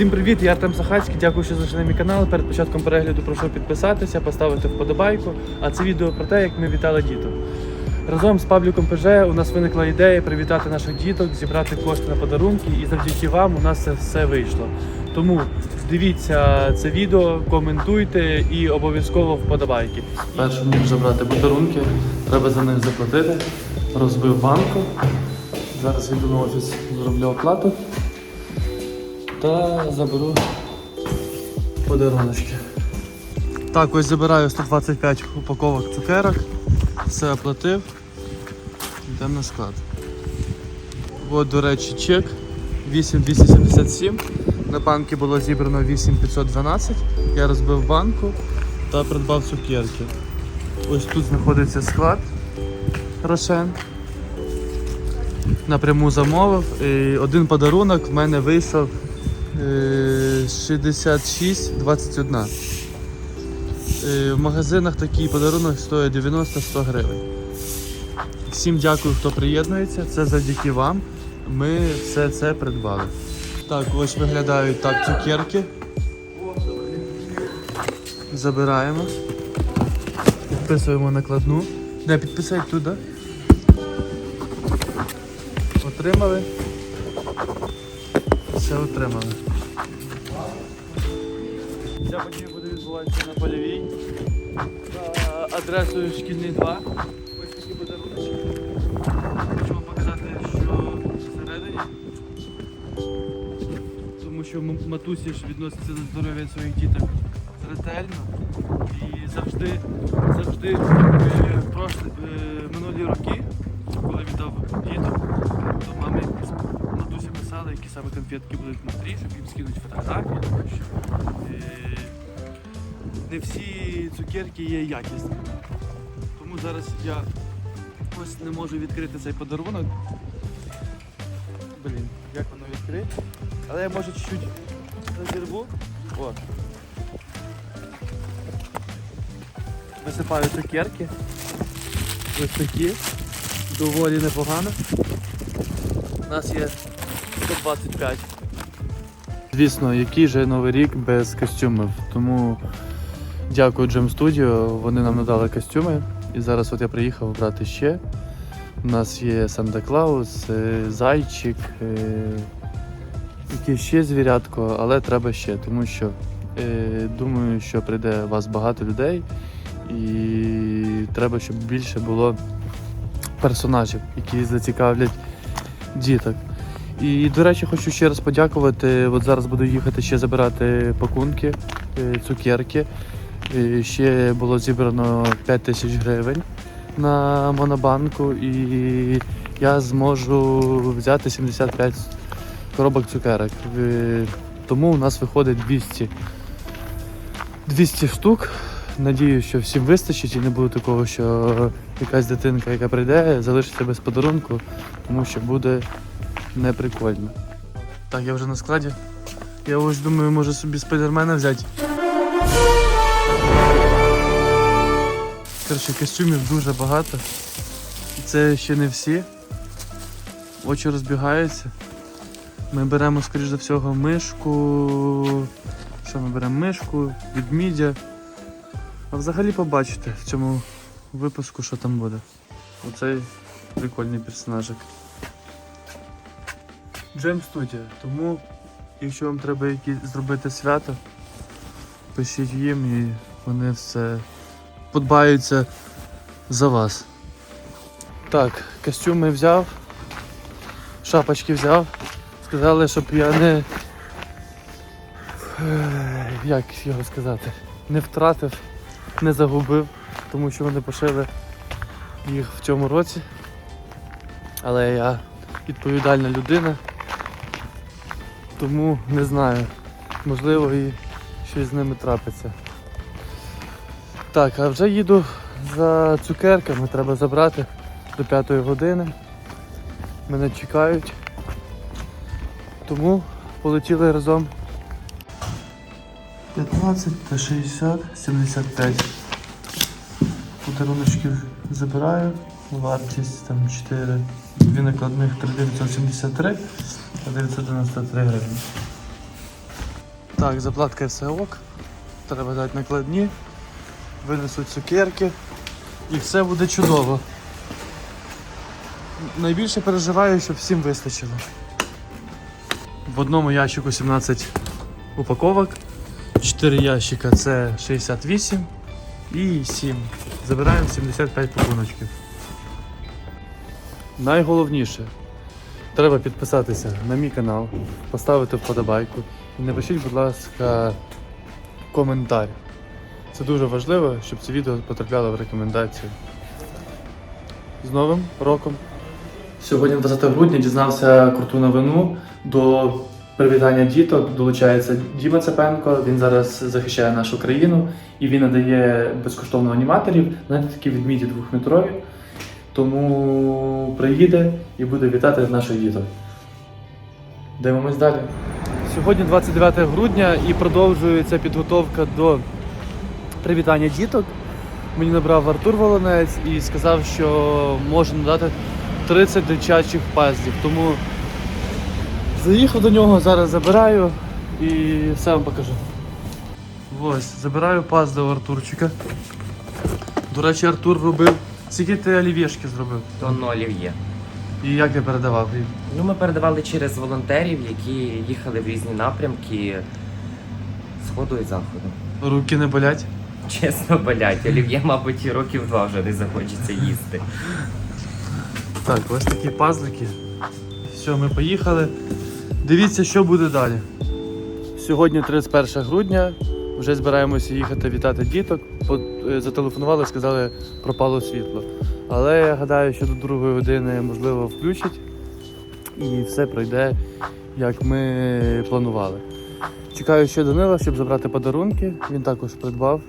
Всім привіт, я Артем Сахацький. Дякую, що зайшли на мій канал. Перед початком перегляду прошу підписатися, поставити вподобайку. А це відео про те, як ми вітали діток. Разом з Павліком ПЖ у нас виникла ідея привітати наших діток, зібрати кошти на подарунки, і завдяки вам у нас це все вийшло. Тому дивіться це відео, коментуйте і обов'язково вподобайки. Перше мені забрати подарунки, треба за них заплатити. Розбив банку. Зараз йду на офіс, зроблю оплату та заберу подаруночки. Так, ось забираю 125 упаковок цукерок, все оплатив. Йдемо на склад. От, до речі, чек 8277. На банки було зібрано 8512. Я розбив банку та придбав цукерки. Ось тут знаходиться склад Рошен. Напряму замовив. І один подарунок в мене вийшов е, 66,21. Е, В магазинах такий подарунок стоїть 90-100 гривень. Всім дякую, хто приєднується. Це завдяки вам. Ми все це придбали. Так, ось виглядають так цукерки. Забираємо. Підписуємо накладну. Не, підписують туди. Отримали. Все отримали. Ця подія буде відбуватися на польовій. Адресою шкільний 2. Ось такі подарунки. Хочу вам показати, що всередині. Тому що матусі ж відноситься до здоров'я своїх діток ретельно. І завжди, завжди е, прошлі, е, минулі роки, коли віддав діток, писали, які саме конфетки будуть внутрі, щоб їм скинути фотографії, що е, не всі цукерки є якісними. Тому зараз я ось не можу відкрити цей подарунок. Блін, як воно відкрити? Але я може чуть-чуть розірву. О. Висипаю цукерки. Ось такі. Доволі непогано. У нас є 125. Звісно, який же новий рік без костюмів. Тому дякую Джем Studio, вони нам надали костюми. І зараз от я приїхав брати ще. У нас є Санта Клаус, е, зайчик, е, якесь ще звірятко, але треба ще, тому що е, думаю, що прийде вас багато людей і треба, щоб більше було персонажів, які зацікавлять діток. І, до речі, хочу ще раз подякувати. От зараз буду їхати ще забирати пакунки, е, цукерки. Е, Ще було зібрано 5 тисяч гривень на монобанку, і я зможу взяти 75 коробок цукерок. Е, Тому у нас виходить 200, 200 штук. Надію, що всім вистачить і не буде такого, що якась дитинка, яка прийде, залишиться без подарунку, тому що буде неприкольно. Так, я вже на складі. Я ось думаю, може собі спайдермена взяти. Коротше, костюмів дуже багато. І це ще не всі. Очі розбігаються. Ми беремо, скоріш за всього, мишку. Що ми беремо? Мишку, відмідя. А взагалі побачите в цьому випуску, що там буде. Оцей прикольний персонажик. Джем студія. Тому, якщо вам треба якісь зробити свято, пишіть їм і вони все подбаються за вас. Так, костюми взяв, шапочки взяв. Сказали, щоб я не. Е, Як його сказати? Не втратив, не загубив, тому що вони пошили їх в цьому році. Але я відповідальна людина, тому не знаю. Можливо і щось з ними трапиться. Так, а вже їду за цукерками, треба забрати до п'ятої години. Мене чекають. Тому полетіли разом. 15 та 60, 75. Подаруночків забираю. Вартість там 4, дві накладних 3973, а 993 гривні. Так, заплатка все ок. Треба дати накладні, винесуть цукерки і все буде чудово. Найбільше переживаю, щоб всім вистачило. В одному ящику 17 упаковок, 4 ящика це 68 і 7. Забираємо 75 пакуночків. Найголовніше, треба підписатися на мій канал, поставити вподобайку і напишіть, будь ласка, коментар. Це дуже важливо, щоб це відео потрапляло в рекомендації. З Новим роком! Сьогодні, 20 грудня, дізнався круту новину. До привітання діток долучається Діма Цепенко. Він зараз захищає нашу країну і він надає безкоштовно аніматорів, знаєте, такі відміді двохметрові. Тому приїде і буде вітати наших діток. Дивимось далі. Сьогодні 29 грудня і продовжується підготовка до привітання діток. Мені набрав Артур Волонець і сказав, що може надати 30 дитячих пазлів. Тому заїхав до нього, зараз забираю і все вам покажу. Ось, забираю пазли у Артурчика. До речі, Артур робив. Скільки ти олівєшки зробив? Тонну олів'є. І як ти передавав? Ну, ми передавали через волонтерів, які їхали в різні напрямки сходу і заходу. Руки не болять? Чесно, болять. Олів'є, мабуть, років два вже не захочеться їсти. Так, ось такі пазлики. Все, ми поїхали. Дивіться, що буде далі. Сьогодні 31 грудня. Вже збираємося їхати вітати діток. Е, Зателефонували, сказали, пропало світло. Але я гадаю, що до другої години можливо включать і все пройде, як ми планували. Чекаю ще Данила, щоб забрати подарунки. Він також придбав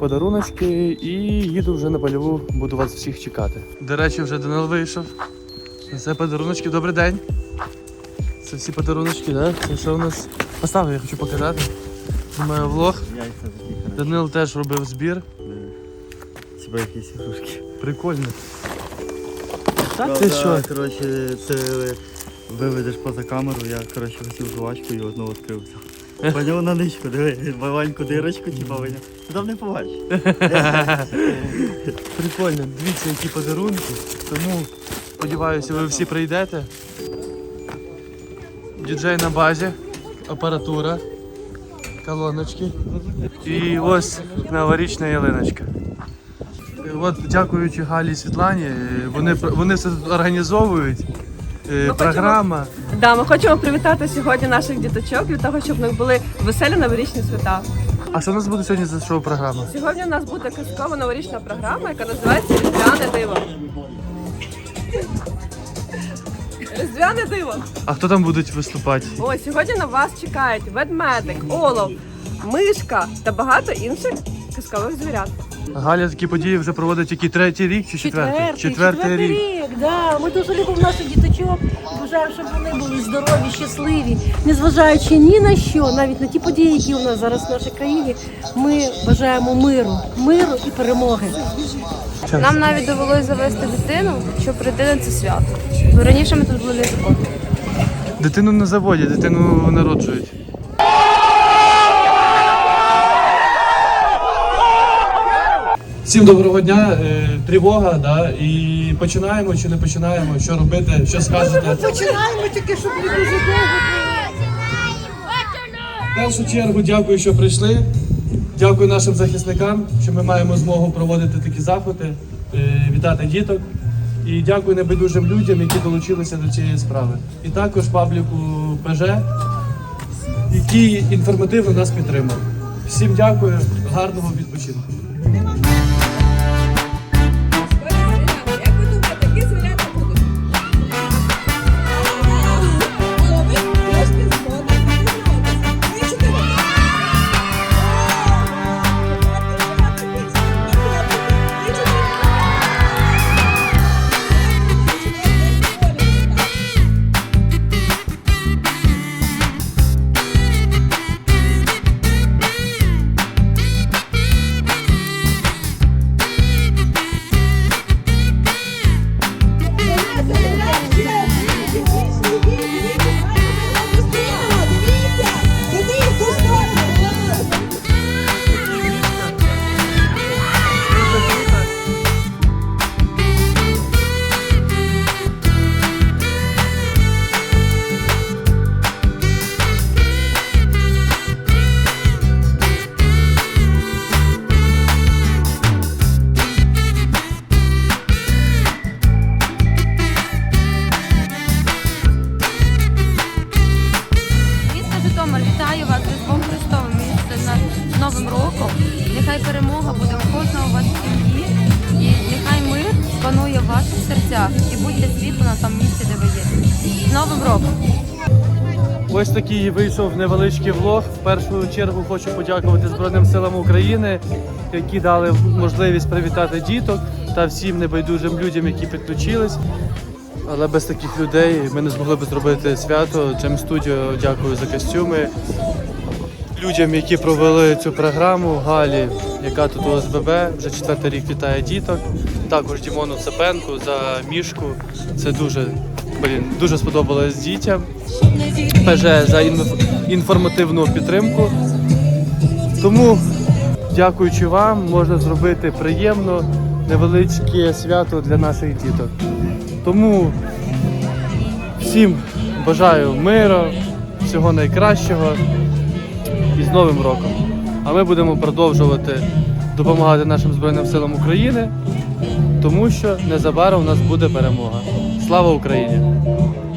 подаруночки і їду вже на польову, буду вас всіх чекати. До речі, вже Данил вийшов. Це подаруночки, добрий день. Це всі подаруночки, так? Це що у нас? Поставив, я хочу показати. Знімаю влог. Данил теж робив збір. Типа якісь ігрушки. Прикольно. Та ти що? Коротше, це виведеш поза камеру, я коротше хотів жувачку і одну відкрився. Поняв на ничку, диви, маленьку дирочку, типа виняв. Ти там не побачиш. Прикольно. Дивіться, які подарунки. Тому сподіваюся, ви всі прийдете. Діджей на базі, апаратура, колоночки. І ось новорічна ялиночка. Е, От дякуючи Галі і Світлані, е, вони, вони все тут організовують. Е, Програма. Да, ми хочемо привітати сьогодні наших діточок для того, щоб в них були веселі новорічні свята. А що у нас буде сьогодні за шоу програма? Сьогодні у нас буде казкова новорічна програма, яка називається Різдвяне диво. Різдвяне диво. А хто там будуть виступати? Ось сьогодні на вас чекають ведмедик, олов, мишка та багато інших казкових звірят. Галя такі події вже проводить який третій рік чи четвертий? Четвертий, рік. Да. Ми дуже любимо наших діточок. Бажаємо, щоб вони були здорові, щасливі, незважаючи ні на що, навіть на ті події, які у нас зараз в нашій країні. Ми бажаємо миру, миру і перемоги. Нам навіть довелося завести дитину, щоб прийти на це свято. Бо раніше ми тут були незаконно. Дитину на заводі, дитину народжують. Всім доброго дня, е, тривога, да, і починаємо чи не починаємо, що робити, що скажете. Починаємо тільки, щоб не дуже довго. В першу чергу дякую, що прийшли. Дякую нашим захисникам, що ми маємо змогу проводити такі заходи, е, вітати діток. І дякую небайдужим людям, які долучилися до цієї справи. І також пабліку ПЖ, який інформативно нас підтримав. Всім дякую, гарного відпочинку. Серцях. І будьте світло на тому місці, де ви є. З Новим роком! Ось такий вийшов невеличкий влог. В першу чергу хочу подякувати Збройним силам України, які дали можливість привітати діток та всім небайдужим людям, які підключились. Але без таких людей ми не змогли б зробити свято. Джем Студіо дякую за костюми. Людям, які провели цю програму, Галі, яка тут ОСББ, вже четвертий рік вітає діток. Також Дімону Цепенку за мішку. Це дуже, блін, дуже сподобалось дітям. ПЖ за інформативну підтримку. Тому, дякуючи вам, можна зробити приємно невеличке свято для наших діток. Тому всім бажаю миру, всього найкращого і з Новим роком. А ми будемо продовжувати допомагати нашим Збройним силам України, тому що незабаром у нас буде перемога. Слава Україні!